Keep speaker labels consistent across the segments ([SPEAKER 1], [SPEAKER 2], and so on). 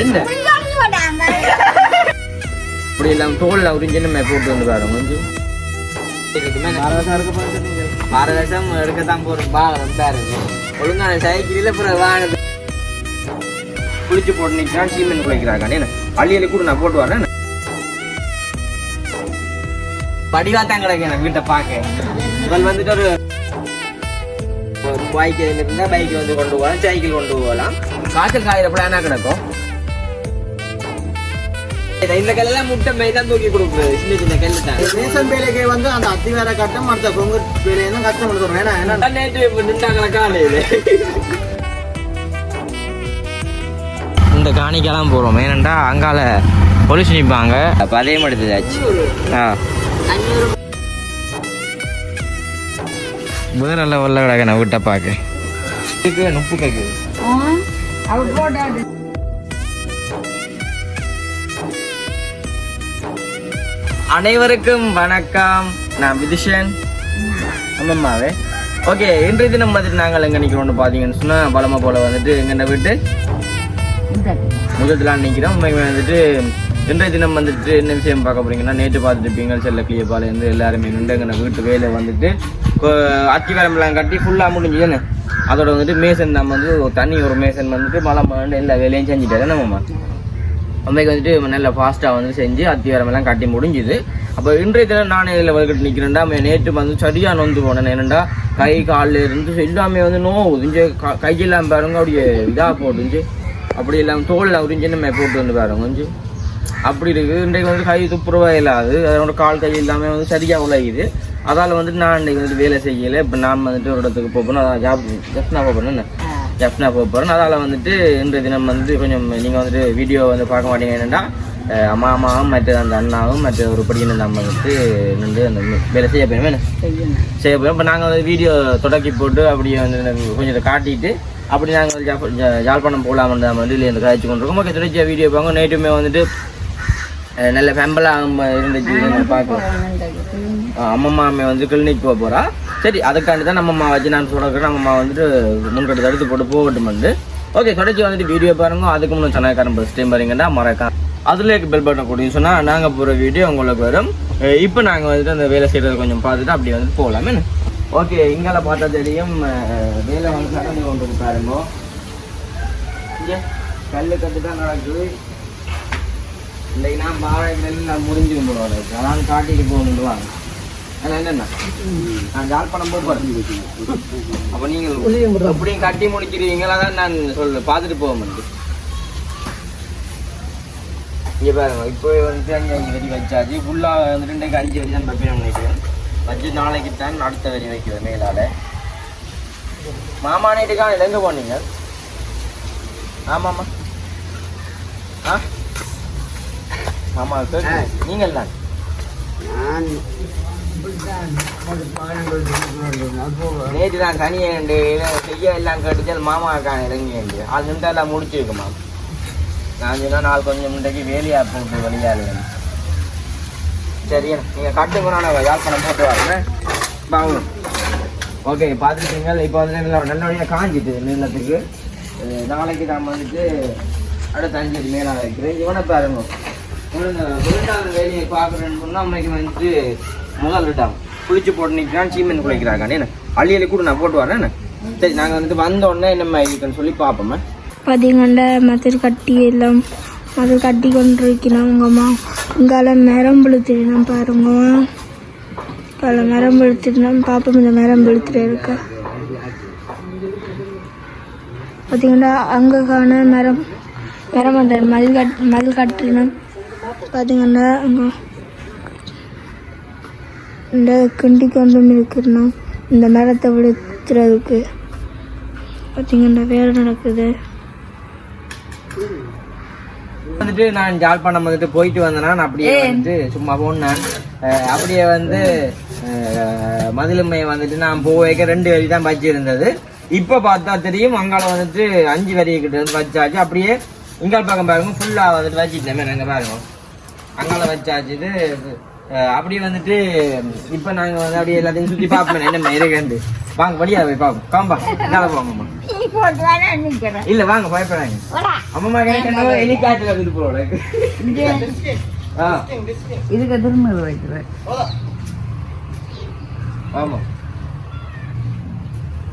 [SPEAKER 1] என்ன? இப்படி எல்லாம் தோல்ல உறிஞ்சு நம்ம போட்டு வந்து பாருங்க கொஞ்சம் இதுக்குமே பாரதேசம் எடுக்கத்தான் போறோம். பாரதம் பாருங்க ஒழுங்கான சைக்கிளில் அப்புறம் வானது. குளிச்சு போட்டு நிற்கிறான் சீமெண்ட் குளிக்கிறாங்க என்ன? அள்ளி அள்ளி கூட நான் போட்டு வரேன் படிவா தான் கிடைக்கும் வீட்டை பார்க்க. இவள் வந்துட்டு ஒரு ஒரு பைக் இருந்தா பைக் வந்து கொண்டு போகலாம் சைக்கிள் கொண்டு போகலாம். காய்ச்சல் காயிறப்பட என்ன கிடக்கும். இந்த கல்லாம் முட்டை மை தான் தூக்கி கொடுக்குறது சின்ன சின்ன கல்லு தான்.
[SPEAKER 2] வேலைக்கு வந்து அந்த அத்தி வேற கட்டம் அடுத்த பொங்கல் வேலையும் கஷ்டம் ஏன்னா என்ன
[SPEAKER 1] நேற்று இப்போ காலையில்? இந்த காணிக்கெல்லாம் போகிறோம் ஏனண்டா அங்கால பொலிஸ் நிற்பாங்க அப்போ அதே மாதிரி ஆச்சு ஆ. வேற லெவலில் கிடக்க நான் விட்ட பார்க்க இதுக்கு நுப்பு கேட்குது அனைவருக்கும் வணக்கம். நான் விதிஷன். அம்மாவே. ஓகே இன்றைய தினம் வந்துட்டு நாங்கள் எங்கே நிற்கிறோம்னு பார்த்தீங்கன்னு சொன்னால் பலமா போல் வந்துட்டு எங்கென்ன விட்டு? முதலாம் நிற்கிறோம் உண்மைக்கு வந்துட்டு இன்றைய தினம் வந்துட்டு என்ன விஷயம் பார்க்க போறீங்கன்னா நேற்று பார்த்துருப்பீங்க செல்ல கிளியப்பாலேருந்து எல்லாருமே நின்று எங்கள் வீட்டு வேலை வந்துட்டு அத்திவாரம்லாம் கட்டி ஃபுல்லாக முடிஞ்சுதுன்னு அதோட வந்துட்டு மேசன் நம்ம வந்து ஒரு ஒரு மேசன் வந்துட்டு மழை மழை எல்லா வேலையும் செஞ்சுட்டாரு. நம்மம்மா அம்மைக்கு வந்துட்டு நல்ல ஃபாஸ்ட்டாக வந்து செஞ்சு அத்தியாரமெல்லாம் கட்டி முடிஞ்சுது. அப்போ இன்றைய தினம் நான் இதில் வந்துட்டு நிற்கிறேன்டா நேற்று வந்து சரியாக நொந்து போனேன் என்னடா கை காலில் இருந்து எல்லாமே வந்து நோ உறிஞ்சு க- கையெல்லாம் பாருங்க அப்படியே இதாக போட்டுஞ்சு அப்படி எல்லாம் தோலில் உறிஞ்சு நம்ம போட்டு வந்து பாருங்க கொஞ்சம் அப்படி இருக்குது இன்றைக்கு வந்து கை துப்புரவா இல்லாது அதோட கால் கை எல்லாமே வந்து சரியாக உழையுது. அதால் வந்துட்டு நான் இன்றைக்கு வந்துட்டு வேலை செய்யலை. இப்போ நான் வந்துட்டு ஒரு இடத்துக்கு போகணும் அதான் ஜாப் ஜஸ்ட் நான் போகணும் ஜப்னா போக போகிறேன் அதால் வந்துட்டு இன்றைய தினம் வந்து கொஞ்சம் நீங்கள் வந்துட்டு வீடியோ வந்து பார்க்க மாட்டீங்க. என்னென்னா மாமாவும் மற்ற அந்த அண்ணாவும் மற்ற ஒரு படிக்கணும் நம்ம வந்துட்டு நின்று அந்த வேலை செய்ய போயிருமே செய்ய போயிடும் இப்போ நாங்கள் வந்து வீடியோ தொடக்கி போட்டு அப்படியே வந்து கொஞ்சம் காட்டிட்டு அப்படி நாங்கள் ஜா- ஜா- யாழ்ப்பாணம் போகலாம்னு நம்ம வந்து இல்லை இந்த கழிச்சு கொண்டிருக்கோம். ஓகே தொடர்ச்சியாக வீடியோ பாங்க நேற்றுமே வந்துட்டு நல்ல ஃபெம்பலாக இருந்துச்சு. பார்க்கலாம் அம்மம்மா அம்மா வந்து கிளினிக் போக போகிறா சரி அதுக்காண்டி தான் நம்ம அம்மா வச்சு நான் சொல்கிறேன் நம்ம அம்மா வந்துட்டு முன்கட்டு தடுத்து போட்டு போகட்டும் வந்து. ஓகே தொடர்ச்சி வந்துட்டு வீடியோ பாருங்க. அதுக்கு முன்னே சனக்காரன் ஃபஸ்ட் டைம் பாருங்கன்னா மறக்காம அதில் பெல் பட்டன் கொடுங்க சொன்னால் நாங்கள் போகிற வீடியோ உங்களுக்கு வரும். இப்போ நாங்கள் வந்துட்டு அந்த வேலை செய்கிறத கொஞ்சம் பார்த்துட்டு அப்படி வந்துட்டு போகலாமே. ஓகே இங்கால பார்த்தா தெரியும். வேலை வந்து நடந்து கொண்டு பாருங்க. இங்கே கல் கட்டு தான் நடக்குது. இன்னைக்கு நான் பாவைகள் நான் முடிஞ்சு கும்பிடுவாங்க அதான் காட்டிட்டு போகணுன்னு வாங்க என்னண்ணா நான் ஜாழ்ப்பாணம் போகிறேன் அப்போ நீங்கள் எப்படியும் கட்டி முடிக்கிறீங்களா? தான் நான் சொல்ல பார்த்துட்டு போக இங்கே பாருங்க இப்போ வந்துட்டு அங்கே அஞ்சு வரி வச்சாச்சு. ஃபுல்லாக வந்துட்டு இன்றைக்கு அஞ்சு வரி தான் வைக்கணும்னு நினைக்கிறேன் வச்சு நாளைக்கு தான் அடுத்த வரி வைக்கிறேன் மேலால். மாமா நைட்டுக்கா எங்கே போனீங்க? ஆமாம்மா. ஆ? ஆமாம் நீங்கள் தான் நேற்று தான் தனியேண்டு செய்ய எல்லாம் கேட்டுச்சால் மாமா இருக்காங்க இறங்கியேண்டு. அது நின்று எல்லாம் முடிச்சிருக்குமா? நான் சொன்னால் நாள் கொஞ்சம் முன்னைக்கு வேலையாக போட்டு வெளியாளு சரி நீங்கள் கட்டுங்க நான் யாழ்ப்பாணம் போட்டு வரேன். வாங்க ஓகே பார்த்துருக்கீங்க இப்போ வந்து நல்ல நல்லபடியாக காஞ்சிட்டு நீளத்துக்கு. நாளைக்கு நான் வந்துட்டு அடுத்த அஞ்சு மேலாக இருக்கிறேன் இவனை பாருங்க. இவனுங்க விழுந்தாங்க வேலையை பார்க்குறேன்னு சொன்னால் அன்னைக்கு வந்துட்டு முதல் இடம் குளிச்சு போட்டு நிற்கிறான் சீமெண்ட் குளிக்கிறாங்க. என்ன? அள்ளி கூட நான் போட்டு வரேன். சரி நாங்கள் வந்துட்டு வந்த உடனே நம்ம சொல்லி பார்ப்போமே.
[SPEAKER 3] பார்த்தீங்கன்னா மதில் கட்டி எல்லாம் மதில் கட்டி கொண்டிருக்கணும் உங்கம்மா இங்கால மரம் பழுத்திடணும் பாருங்க. பல மரம் பழுத்திடணும் பாப்போம் இந்த மரம் பழுத்துட்டு இருக்க? பார்த்தீங்கன்னா அங்கே காண மரம் மரம் அந்த மதில் கட் மதில் கட்டினோம் பார்த்தீங்கன்னா அங்கே இந்த கிண்டி கொண்டு இருக்கணும் இந்த மரத்தை விழுத்துறதுக்கு பார்த்தீங்கன்னா வேலை நடக்குது.
[SPEAKER 1] வந்துட்டு நான் ஜாழ்ப்பாணம் வந்துட்டு போயிட்டு வந்தேனா நான் அப்படியே வந்து சும்மா போனேன். அப்படியே வந்து மதிலுமை வந்துட்டு நான் போக வைக்க ரெண்டு வரி தான் இருந்தது. இப்போ பார்த்தா தெரியும் அங்கால வந்துட்டு அஞ்சு வரி கிட்ட இருந்து வச்சாச்சு அப்படியே இங்கால் பக்கம் பாருங்க ஃபுல்லாக வந்துட்டு வச்சுட்டேன் நாங்கள் பாருங்க. அங்கால வச்சாச்சு இது. அப்படியே வந்துட்டு இப்ப நாங்க வந்து அப்படியே எல்லாத்தையும் சுத்தி பார்ப்போம் என்ன இருக்குன்னு வாங்க வழியா போய் பார்ப்போம். காம்பா இந்தால போங்கம்மா இல்ல வாங்க பயப்படாங்க
[SPEAKER 4] போடா.
[SPEAKER 1] அம்மா கேட்கணும் எலி காய்ச்சல் வருது போல ஆ.
[SPEAKER 4] இதுக்கு திரும்ப வைக்கிறேன்.
[SPEAKER 1] ஆமா.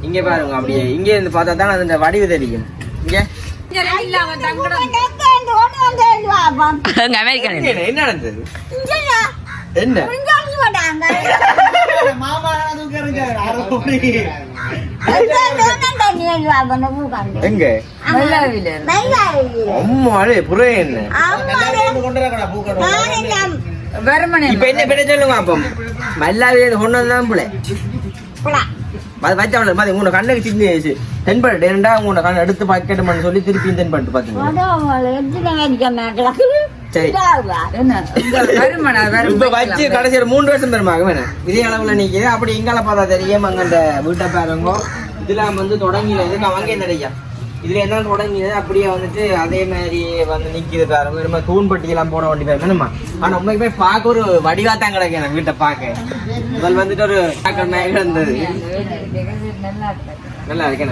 [SPEAKER 1] இங்க பாருங்க அப்படியே. இங்க இருந்து பார்த்தா தான் அந்த வடிவு தெரியும். இங்க. என்ன நடந்தது? என்ன? எங்க அம்மாளே புற என்ன இப்ப என்ன பேர சொல்லுங்க அப்போ மல்லாவே கொண்டதுதான் பிள்ளை வச்சவள மாதிரி உங்க கண்ணுக்கு சின்ன தென்பட்டு ஏன்டா உங்க கண்ணு எடுத்து பாக்கெட்டுமான்னு சொல்லி திருப்பி தென்பட்டு பாத்தீங்க கடைசி மூணு வருஷம் பெருமாகும் இதே அளவுல நிக்குது. அப்படி எங்கால பார்த்தா தெரியும் அங்க அந்த வீட்டை பாருங்க. இதெல்லாம் வந்து இருக்கு அவங்க ஐயா இதுல என்ன தொடங்கியது அப்படியே வந்துட்டு அதே மாதிரி வந்து நிக்குது பாருங்க. ரொம்ப தூண்பட்டி எல்லாம் போட வேண்டி வேணுமா ஆனா உண்மைக்குமே பார்க்க ஒரு வடிவாத்தான் கிடக்கு எனக்கு வீட்டை பார்க்க. முதல் வந்துட்டு ஒரு இருந்தது. நல்லா இருக்கேன்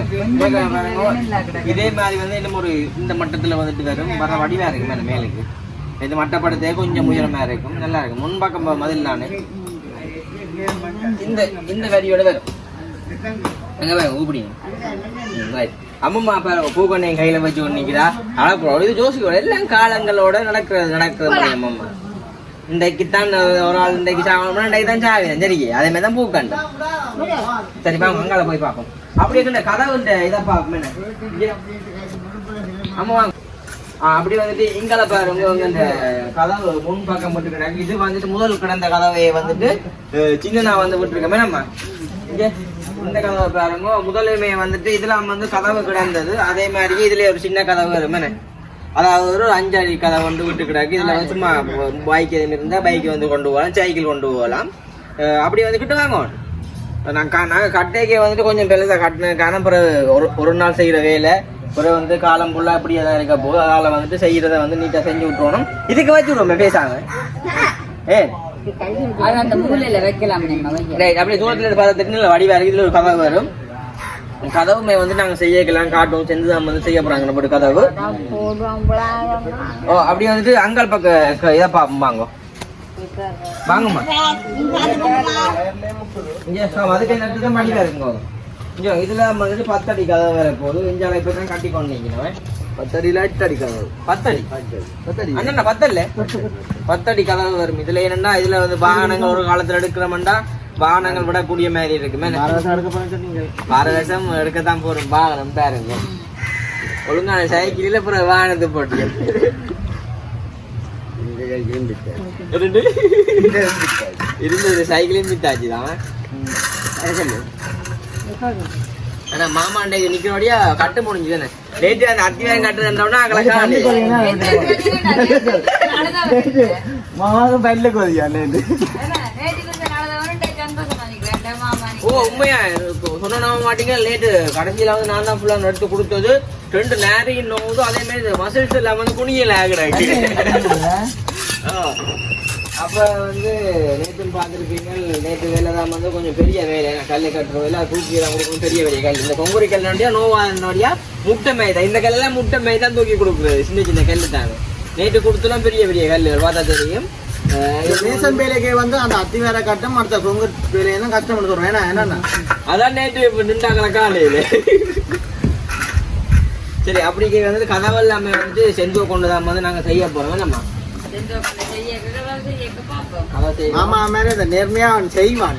[SPEAKER 1] இதே மாதிரி வந்து இன்னும் ஒரு இந்த மட்டத்துல வந்துட்டு வரும். வர வடிவா இருக்கு மேல மேலுக்கு? இது மட்டப்படுத்தே கொஞ்சம் உயரமா இருக்கும். நல்லா இருக்கும். முன்பக்கம் மதில் நானு இந்த இந்த வரியோட வரும். எங்க பாருங்க ஊப்பிடிங்க ரைட் அம்மம்மா அப்ப பூக்கொண்டை என் கையில வச்சு ஒண்ணிக்கிறா நிற்கிறா அழப்போ இது ஜோசியோட எல்லாம் காலங்களோட நடக்கிறது நடக்கிறது அம்மம்மா இன்றைக்குத்தான் ஒரு ஆள் இன்றைக்கு சாகணும்னா இன்றைக்கு தான் சாவேன் சரி அதே மாதிரி தான் பூக்கண்டை. சரி வாங்க மங்கால போய் பார்ப்போம். அப்படி இந்த கதவு இதை பார்ப்போம் என்ன? வாங்க. அப்படி வந்துட்டு இங்கால பாருங்க உங்க இந்த கதவு முன் பக்கம் போட்டு கிடக்கு. இது வந்துட்டு முதல் கிடந்த கதவையை வந்துட்டு சின்ன சின்னனா வந்து விட்டுருக்கமே நம்ம. இந்த கதவை பாருங்க முதலுமே வந்துட்டு இதெல்லாம் வந்து கதவு கிடந்தது. அதே மாதிரி இதுல ஒரு சின்ன கதவு வரும் அதாவது ஒரு அஞ்சு அடி கதை வந்து விட்டு கிடக்கு. இதுல வந்து சும்மா பைக் எதுவும் இருந்தா பைக் வந்து கொண்டு போகலாம் சைக்கிள் கொண்டு போகலாம். அப்படி வந்து வாங்க. நாங்க க- நாங்க கட்டைக்கு வந்துட்டு கொஞ்சம் பெருசா கட்டினதுக்கான பிறகு ஒரு ஒரு நாள் செய்யற வேலை. பிறகு வந்து காலம் ஃபுல்லா அப்படியே தான் இருக்க போது அதனால வந்துட்டு செய்யறத வந்து நீட்டா செஞ்சு விட்டுறணும். இதுக்கு வச்சு விடுவோம் பேசாம. ஏ?
[SPEAKER 4] அந்த மூலையில வைக்கலாம் நம்ம வைக்க.
[SPEAKER 1] ரைட் அப்படியே தூரத்துல இருந்து பார்த்தா தெரிஞ்சு வடிவா இருக்கு. இதுல ஒரு கதவு வரும். கதவுமே வந்து நாங்க செய்யக்கலாம் காட்டும் செஞ்சு தான் வந்து செய்ய போறாங்க நம்ம கதவு. ஓ அப்படியே வந்துட்டு அங்காள் பக்க க- இதை பார்ப்போம் வாங்க வாங்கம்மா. இங்க அதுக்கு நட்டு தான் மடியில இருக்குங்க இங்க இதுல வந்துட்டு பத்தடி கதவு வேற போகுது இஞ்சால இப்ப தான் கட்டி கொண்டு நிக்கணும்
[SPEAKER 2] பத்தடியில எட்டடி கதவு.
[SPEAKER 1] பத்தடி?
[SPEAKER 2] பத்தடி.
[SPEAKER 1] அண்ணா பத்தல்ல? பத்தடி கதவு வரும். இதுல என்னன்னா இதுல வந்து வாகனங்கள் ஒரு காலத்துல எடுக்கிறோம்டா. வாகனங்கள் விடக்கூடிய மாதிரி இருக்கு.
[SPEAKER 2] சொன்னீங்க.
[SPEAKER 1] பாரதேசம் எடுக்கத்தான் போறோம். வாகனம் பாருங்க. ஒழுங்கான சைக்கிளில் அப்புறம் வாகனத்தை போட்டு. ரெண்டு இருந்தது சைக்கிளையும் வித்தாச்சு தான் சொல்லு ஆனா மாமா அண்டைக்கு நிக்கிறோடியா கட்டு முடிஞ்சு தானே லேட்டு அந்த அத்தியாயம் கட்டுறோம்னா கலக்காது
[SPEAKER 2] மாமாவுக்கு பல்ல கோதியா நேற்று
[SPEAKER 1] ஓ உண்மையா சொன்ன மாட்டீங்க லேட்டு கடைசியில வந்து நான் தான் ஃபுல்லா எடுத்து கொடுத்தது ரெண்டு நேரம் நோவுது அதே மாதிரி மசில்ஸ் எல்லாம் வந்து குனியல ஆகுறாங்க அப்ப வந்து நேற்று பார்த்துருப்பீங்க நேற்று வேலை தான் வந்து கொஞ்சம் பெரிய வேலை. கல் கட்டுற வேலை தூக்கி கொடுக்கணும் பெரிய பெரிய கல் இந்த கொங்குரி கல் நோடியா நோவா நோடியா முட்டை மேய்தான் இந்த கல்லெல்லாம் முட்டை மேய் தான் தூக்கி கொடுக்குறது சின்ன சின்ன கல் தாங்க நேற்று கொடுத்துலாம் பெரிய பெரிய கல் பார்த்தா தெரியும்.
[SPEAKER 2] ரேஷன் வேலைக்கு வந்து அந்த அத்தி வேலை கட்டம் அடுத்த கொங்கு வேலையை தான் கஷ்டம் சொல்றேன் ஏன்னா என்னன்னா?
[SPEAKER 1] அதான் நேற்று இப்ப நின்றாங்களா காலையில. சரி அப்படி வந்து கதவு எல்லாமே வந்து செஞ்சு கொண்டு தான் வந்து நாங்க செய்ய போறோம். நம்ம
[SPEAKER 2] மாமா மேல இந்த நேர்மையா அவன் செய்வான்.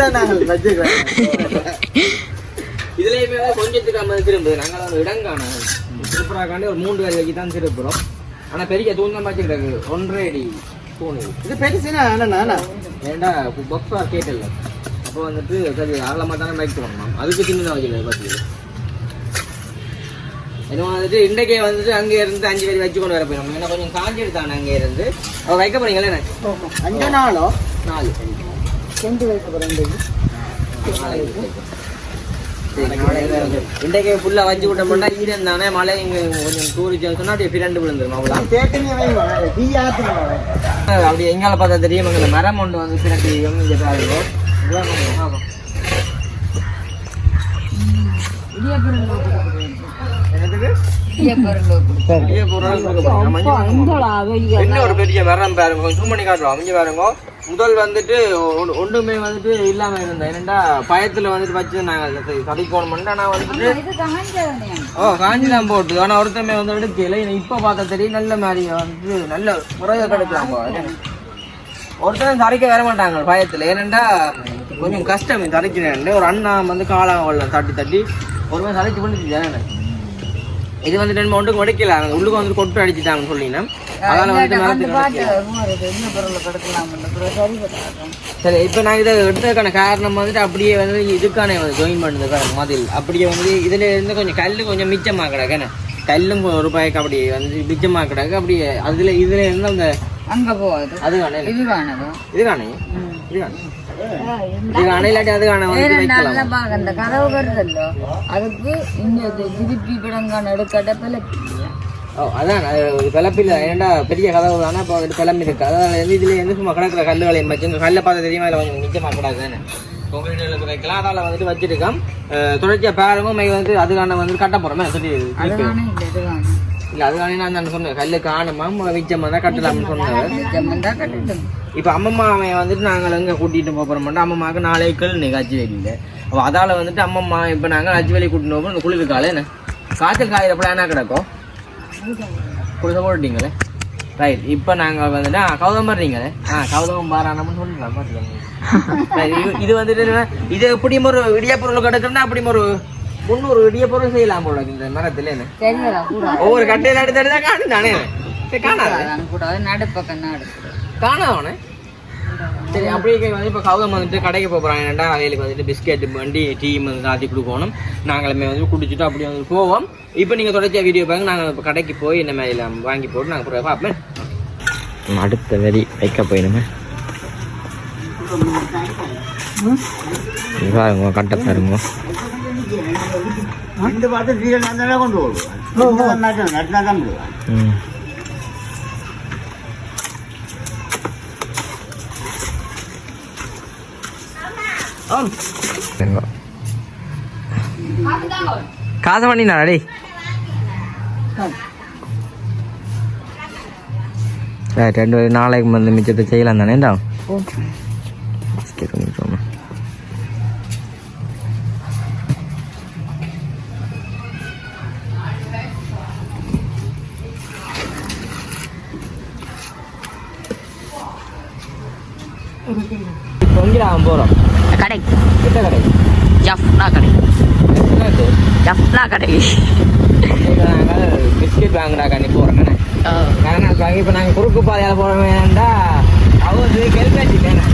[SPEAKER 2] தான் நாங்கள் வச்சுக்கிறோம்
[SPEAKER 1] இதுலயுமே கொஞ்சத்துக்கு நம்ம திரும்புது. நாங்க ஒரு இடம் காணும். திருப்புறாக்காண்டி ஒரு மூன்று வேலை தான் திருப்புறோம். ஆனா பெரிய தூணம் வச்சு கிடக்கு ஒன்றரை அடி தூண் இது.
[SPEAKER 2] இது பெருசுனா என்னண்ணா
[SPEAKER 1] ஏன்டா பாக்ஸ் கேட்டல அப்போ வந்துட்டு சரி தானே பைக் போடணும் அதுக்கு சின்னதாக பார்த்து என்ன வந்துட்டு இன்றைக்கே வந்துட்டு அங்கே இருந்து அஞ்சு பேர் வச்சு கொண்டு வர போயிடும் ஏன்னா கொஞ்சம் காஞ்சி எடுத்தானே அங்கே இருந்து. அவ வைக்க போறீங்களே என்ன?
[SPEAKER 2] அஞ்சு நாளோ?
[SPEAKER 1] நாலு.
[SPEAKER 2] செஞ்சு வைக்க போறேன்.
[SPEAKER 1] இன்றைக்கு ஃபுல்லா வச்சு விட்டோம்னா ஈரம் தானே மழை இங்க கொஞ்சம் தூரிச்சு சொன்னா அப்படியே பிரண்டு விழுந்துரும் அவ்வளோ அப்படி எங்கால பார்த்தா தெரியும் இங்க மரம் ஒன்று வந்து பிரண்டு இங்க பாருங்க. இதுதான் ஆமா. என்னதுக்கு? பெரிய மரம் பாருங்க. கொஞ்சம் zoom பண்ணி காட்டுறோம் அமைஞ்சு பாருங்க. முதல் வந்துட்டு ஒ- ஒண்ணுமே வந்துட்டு இல்லாம இருந்தேன் என்னடா பயத்துல வந்துட்டு வச்சு நாங்க சதைக்கணும் ஆனா வந்துட்டு ஓ காஞ்சி தான் போட்டு ஆனா ஒருத்தமே வந்து எடுக்கல இப்ப பார்த்தா தெரியும். நல்ல மாதிரி வந்து நல்ல முறையை கிடைக்கலாம். ஒருத்தரும் தரைக்க வர மாட்டாங்க பயத்துல. ஏனண்டா கொஞ்சம் கஷ்டம். தரைக்கிறேன் ஒரு அண்ணா வந்து காலா வெள்ளம் தட்டி தட்டி ஒரு மாதிரி தலைக்கு பண்ணிட்டு இது வந்துட்டு நம்ம ஒன்றுக்கு உடைக்கல அவங்க உள்ளுக்கு வந்து கொட்டு அடிச்சுட்டாங்கன்னு சொல்லினா அதனால வந்து. சரி இப்போ நான் இதை எடுத்ததுக்கான காரணம் வந்துட்டு அப்படியே வந்து இதுக்கான ஜாயின் பண்ணதுக்கான மதில். அப்படியே வந்து இதுல இருந்து கொஞ்சம் கல் கொஞ்சம் மிச்சமாக கிடக்குன்னு கல்லும் ரூபாய்க்கு அப்படியே வந்து மிச்சமாக கிடக்கு அப்படியே அதுல இதுல இருந்து அந்த
[SPEAKER 4] அங்க போகுது.
[SPEAKER 1] அது காணே
[SPEAKER 4] இது
[SPEAKER 1] காணே இது காணே இது காணே
[SPEAKER 4] அந்த கதவு வருதல்லோ அதுக்கு இந்த திருப்பி படங்கான எடுக்கட்ட பிளப்பி
[SPEAKER 1] ஓ அதான் பிளப்பில் ஏன்டா பெரிய கதவு தானே இப்போ வந்துட்டு பிளம்பி இருக்கு அதனால வந்து இதுல இருந்து சும்மா கிடக்கிற கல்லுகளையும் வச்சு இந்த கல்லை பார்த்து தெரியுமா அதில் கொஞ்சம் மிச்சமாக கூடாது தானே கொங்கிரீட் வைக்கலாம் அதால வந்துட்டு வச்சிருக்கோம் அஹ் தொடர்ச்சியா பாருங்க மை வந்து அதுக்கான வந்து கட்ட போறோமே சொல்லி
[SPEAKER 4] இல்ல
[SPEAKER 1] அதுக்கான நான் தான் சொன்னேன் கல்லு காணுமா மிச்சமாக தான் கட்டலாம்னு சொன்னேன் இப்போ அம்மம்மா அவன் வந்துட்டு நாங்கள் எங்கே கூட்டிகிட்டு போகிறோம் அம்மம்மாவுக்கு நாளைக்கு இன்னைக்கு அச்சு வெளியில் அப்போ அதால் வந்துட்டு அம்மம்மா இப்போ நாங்கள் அச்சு வெளியே கூட்டிட்டு போகிறோம் குளிர் காலை என்ன காய்ச்சல் காயிறப்ப என்ன கிடக்கும் குளிர போட்டுட்டீங்களே ரைட் இப்போ நாங்கள் வந்துட்டு ஆ கௌதம் வர்றீங்களே ஆ கௌதம் பாரானம்னு சொல்லிடலாம் பார்த்துக்கோங்க இது- வந்துட்டு இது எப்படியும் ஒரு இடியப்பொருள் கிடக்குன்னா அப்படியும் ஒரு முந்நூறு இடியப்பொருள் செய்யலாம் போல இந்த மரத்துல ஒவ்வொரு கட்டையில எடுத்து எடுத்தா காணும் தானே காணாது.
[SPEAKER 4] நடுப்பக்கம் தான் எடுக்குது
[SPEAKER 1] காணாவனே சரி அப்படியே வந்து இப்போ கௌதம் வந்துட்டு கடைக்கு போகிறாங்க ஏன்டா அவைகளுக்கு வந்துட்டு பிஸ்கெட் வண்டி டீ வந்து ஆற்றி கொடுக்கணும். நாங்களுமே வந்து குடிச்சிட்டு அப்படியே வந்து போவோம். இப்போ நீங்கள் தொடர்ச்சியாக வீடியோ பாருங்க. நாங்கள் இப்போ கடைக்கு போய் இந்த மாதிரி வாங்கி போட்டு நாங்கள் பிறகு பார்ப்போம். அடுத்த வரி வைக்க போயிடுமே. பாருங்க கட்டை பாருங்க.
[SPEAKER 2] ரெண்டு பார்த்து வீரன் நான் கொண்டு வருவான் நட்டினா தான் விடுவான்
[SPEAKER 1] ம். ஆம். காசை பண்ணினா டேய். ரைட் ரெண்டு நாளைக்கு வந்து மிச்சத்தை செய்யலாம் பிஸ்கெட் இப்போ நாங்கள் போகிறோம்
[SPEAKER 4] கடை
[SPEAKER 1] கடை
[SPEAKER 4] ஜஃப்னா கடை? ஜஃப்னா கடை
[SPEAKER 1] நாங்கள் பிஸ்கெட் வாங்குறா கண்ணி போகிறோம் வாங்கி இப்போ நாங்கள் குறுக்கு பாதையால் போகிறோம் வேண்டா அவங்க ஹெல்மெட் இல்லைண்ணே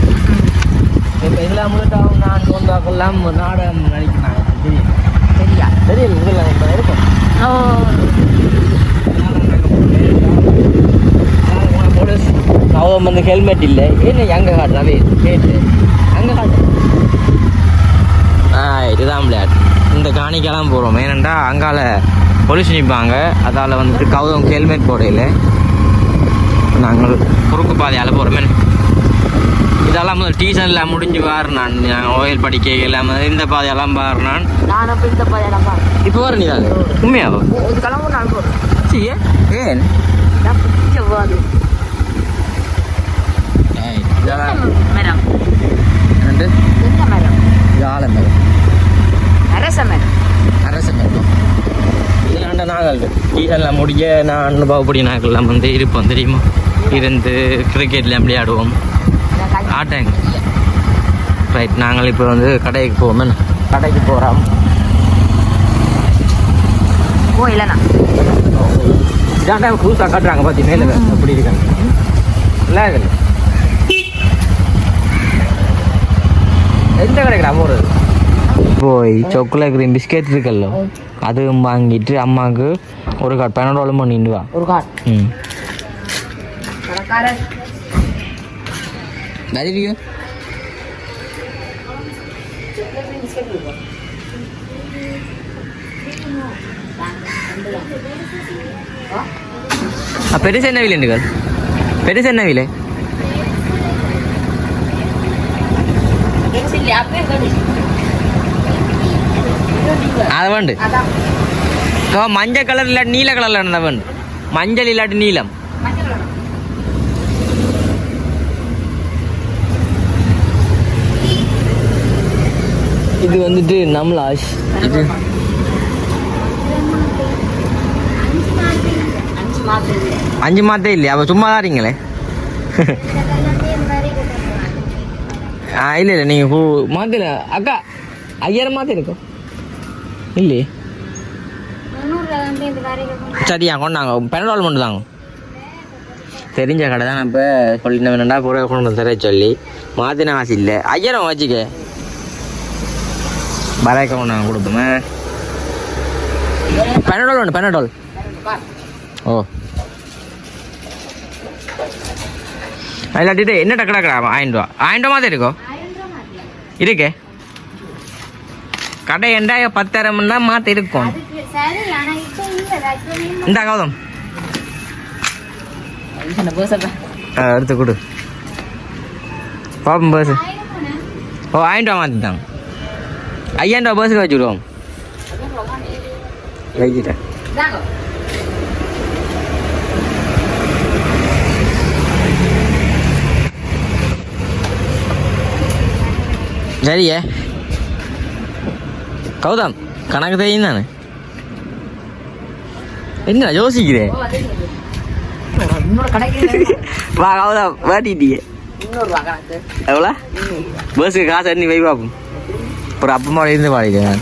[SPEAKER 1] இப்போ இதெல்லாம் முழுக்காவும் நான் தோந்தாக்கெல்லாம் நாடகம் நடிக்கிறாங்க
[SPEAKER 4] சரியா
[SPEAKER 1] தெரியல இதில் இருக்கும் அவன் வந்து ஹெல்மெட் இல்லை. என்ன அங்கே காட்டுறாவே கேட்டு. அங்கே காட்டு. ஆ இதுதான் விளையாட்டு. இந்த காணிக்கெல்லாம் போகிறோம் ஏனெண்டா அங்கால போலீஸ் நிற்பாங்க அதால் வந்துட்டு கௌதம் ஹெல்மெட் போடையில் நாங்கள் குறுக்கு பாதையால் போகிறோமே இதெல்லாம் முதல் டீசன்ல முடிஞ்சு பாரு நான். ஓயில் படிக்க இல்லாமல் இந்த பாதையெல்லாம் பாரு நான்.
[SPEAKER 4] நான் அப்ப இந்த பையன்
[SPEAKER 1] இப்போ வர நீ தான் உண்மையாவா? சீ ஏன்
[SPEAKER 4] நான் பிடிச்ச போது
[SPEAKER 1] இதெல்லாம்
[SPEAKER 4] மரம்
[SPEAKER 1] என்னண்டு
[SPEAKER 4] எந்த மரம்
[SPEAKER 1] இது ஆலமரம்
[SPEAKER 4] அரச மரம்
[SPEAKER 1] அரச மரம் டீசன்லாம் முடிய நான் அனுபவப்படி நாங்கள்லாம் வந்து இருப்போம் தெரியுமா இருந்து கிரிக்கெட்ல விளையாடுவோம் ஆட்டாங்க ரைட் நாங்கள் இப்போ வந்து கடைக்கு போவோம் கடைக்கு போகிறோம்
[SPEAKER 4] ஓ இல்லைண்ணா
[SPEAKER 1] இதாண்டா புதுசாக காட்டுறாங்க பார்த்தி மேலே அப்படி இருக்காங்க நல்லா இருக்கு எந்த கடைக்கு அமௌண்ட் போய் சாக்லேட் கிரீம் பிஸ்கெட் இருக்குல்ல அது வாங்கிட்டு அம்மாவுக்கு ஒரு கார்டு பெனடோலும் பண்ணிட்டு வா.
[SPEAKER 4] ஒரு கார்டு
[SPEAKER 1] ம். நிறைய பெருசு என்ன விலை பெருசு என்ன விலை? அது வேண்டு. மஞ்சள் கலர் இல்லாட்டி நீல கலர்ல இருந்தா வேண்டு. மஞ்சள் இல்லாட்டி நீலம். இது வந்துட்டு நம்மளாஷ் இது. அஞ்சு மாதம். இல்லையா? அவ சும்மா தான் இருக்கீங்களே ஆ இல்லை இல்லை நீங்கள் ஹூ மாற்றல அக்கா ஐயாயிரம் மாத்த இருக்கும் இல்லையே. சரியா கொண்டாங்க பெனடால் மட்டும் தாங்க. தெரிஞ்ச கடை தான் நான் இப்போ சொல்லிட்டு வேணா கூட கொண்டு வந்து தர சொல்லி. மாற்றின காசு இல்லை. ஐயாயிரம் வச்சுக்க. பராக்க கொண்டாங்க கொடுப்போமே. பெனடால் ஒன்று பெனடால் ஓ. இல்லாட்டிட்டு என்ன டக்கடா கடா ஆயிரம் ரூபா ஆயிரம் ரூபா மாதிரி இருக்கும் இருக்கே கடை ரெண்டாயிரம் பத்தாயிரம் தான் மாற்ற இருக்கும் இந்த கௌதம் ஆ, எடுத்து கொடு பாப்போம் பஸ் ஓ ஆயிரம் ரூபா மாற்றிட்டாங்க ஐயாயிரம் ரூபா பஸ்ஸுக்கு வச்சுடுவோம் வைக்கிட்டேன் சரியே. கௌதம் கணக்கு தெரியும் தானே என்ன யோசிக்கிறேன் வா கௌதம் வாட்டிட்டியே. எவ்வளோ? பஸ்ஸுக்கு காசு எண்ணி வை பார்ப்போம் அப்புறம் அப்பமா இருந்து பாடிக்கிறேன்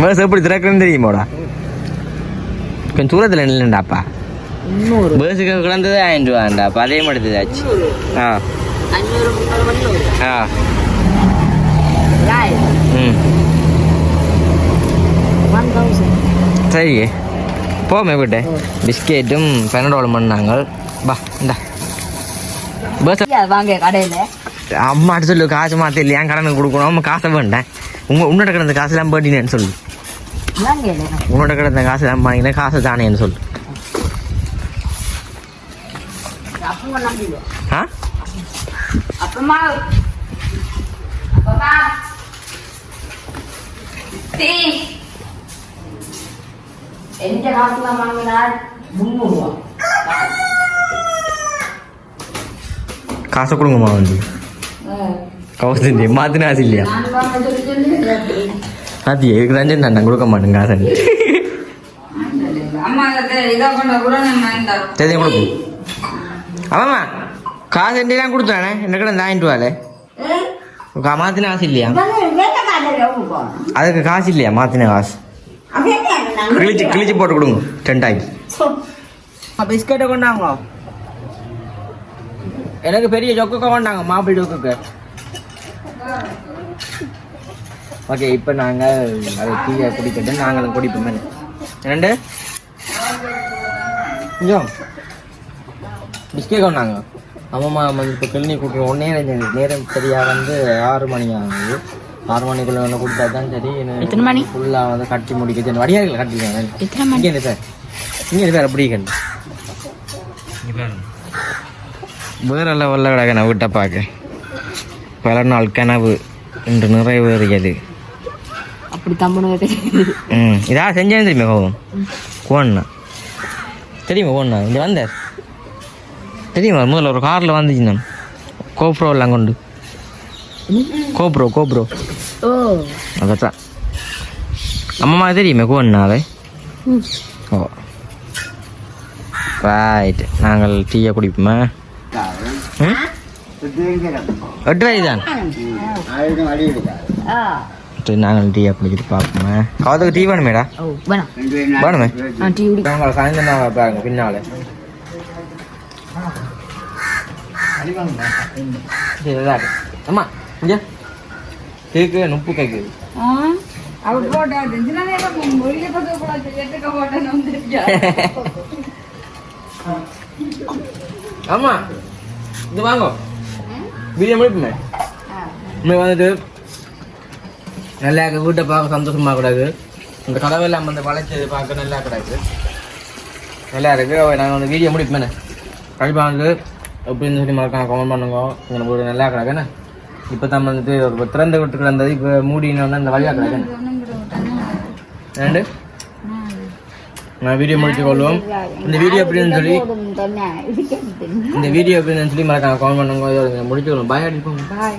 [SPEAKER 1] பஸ் எப்படி திறக்கணும்னு தெரியுமாடா? கொஞ்சம் தூரத்தில் இல்லைண்டாப்பா பஸ்ஸுக்கு கிடந்தது ஆயிரம் ரூபாண்டா அப்போ அதே மாதிரி ஆச்சு. ஆ. ஆ ம் சரி போமே விட்டு பிஸ்கெட்டும் பெனடோலும் பண்ணாங்க பா இந்தா பஸ்
[SPEAKER 4] வாங்க கடையில
[SPEAKER 1] அம்மாட்ட சொல்லு காசு மாற்ற இல்லையா கடனுக்கு கொடுக்கணும் அம்மா காசை வேண்டேன் உங்க உன்னோட கிடந்த காசு எல்லாம் போட்டினேன்னு சொல்லு உன்னோட கிடந்த காசு எல்லாம் வாங்கினேன் காசு தானேன்னு சொல்லு ஆ
[SPEAKER 4] அப்புறமா அப்புறமா டீ எந்த காசுல வாங்கினார் முந்நூறு ரூபா
[SPEAKER 1] காசை கொடுங்கம்மா வந்து கவுசந்தி மாத்தின காசு இல்லையா
[SPEAKER 4] நான்
[SPEAKER 1] அது எதுக்கு தான் நான் கொடுக்க மாட்டேன் காசு
[SPEAKER 4] நான்
[SPEAKER 1] சரி கொடுக்கும் ஆமாம்மா காசு எல்லாம் கொடுத்தானே என்ன கிட்ட வாங்கிட்டு வாழே மாத்தின காசு இல்லையா? அதுக்கு காசு இல்லையா மாத்தின காசு? கிழிச்சு கிழிச்சு போட்டு கொடுங்க டென்டாக்கி பிஸ்கெட்டை கொண்டாங்க. எனக்கு பெரிய சொக்குக்க கொண்டாங்க மாப்பிள்ளை சொக்குக்கு ஓகே இப்போ நாங்கள் அதை டீயை குடிக்கட்டு நாங்களும் குடிப்போமே ரெண்டு கொஞ்சம் பிஸ்கெட் கொண்டாங்க. அம்மா வந்து இப்போ கிளினிக் கூட்டு ஒன்னே நேரம் நேரம் சரியாக வந்து ஆறு மணி ஆகுது. ஆறு மணிக்குள்ள ஒன்று கொடுத்தா தான் சரி
[SPEAKER 4] எத்தனை மணி?
[SPEAKER 1] ஃபுல்லாக வந்து கட்டி முடிக்கிறது. வடியாக கட்டிருக்காங்க
[SPEAKER 4] எத்தனை மணி?
[SPEAKER 1] இங்கே சார் இங்கே சார் அப்படி கண்டு வேற லெவலில் கிடக்க நான் விட்ட பார்க்க. பல நாள் கனவு இன்று நிறைவேறியது.
[SPEAKER 4] அப்படி தம்பனு
[SPEAKER 1] ம் இதா செஞ்சேன் தெரியுமா கோவம்? கோண்ணா தெரியுமா கோண்ணா இங்கே வந்தார். தெரியுமா? முதல்ல ஒரு காரில் வந்துச்சு நான். கோப்ரோ எல்லாம் கொண்டு. கோப்ரோ கோப்ரோ
[SPEAKER 4] ஓ.
[SPEAKER 1] அதான் அம்மா தெரியுமே கோண்ணாவே ஓ. ரைட் நாங்கள் டீயை குடிப்போமா? ம்? எட்டு வயது தான் நாங்கள் டீயை குடிச்சிட்டு பார்ப்போமே? கவத்துக்கு டீ வேணுமேடா?
[SPEAKER 4] வேணாம்.
[SPEAKER 1] நாங்கள் சாயந்தரம் பாருங்க பின்னால. சரி. அம்மா இங்க கேக்கு நுப்பு கேக்கு
[SPEAKER 4] அவர் போட்டாரு சின்ன நேரம் மொழியை பற்றி போட்டு எட்டுக்க போட்டேன்னு வந்துருக்கா.
[SPEAKER 1] ஆமா. இது வாங்க. வீடியோ முடிப்புமே உண்மை வந்துட்டு நல்லா வீட்டை பார்க்க சந்தோஷமா கூடாது இந்த கதவெல்லாம் வந்து வளைச்சது பார்க்க நல்லா கிடக்கு. நல்லா இருக்கு. நாங்கள் வந்து வீடியோ முடிப்பேனே. கண்டிப்பாக வந்து எப்படின்னு சொல்லி மறக்காம கமெண்ட் பண்ணுங்க. எங்களை வீடு நல்லா கிடக்குண்ணே இப்போ தான் வந்துட்டு ஒரு திறந்து விட்டு கிடந்தது இப்போ மூடினோன்னா இந்த வழியாக கிடக்குன்னு ரெண்டு நான் வீடியோ முடிச்சு கொள்வோம். இந்த வீடியோ எப்படின்னு சொல்லி இந்த வீடியோ எப்படின்னு சொல்லி மறக்காம கமெண்ட் பண்ணுங்க. முடிச்சு கொள்வோம். பாய் அடிப்போம் பாய்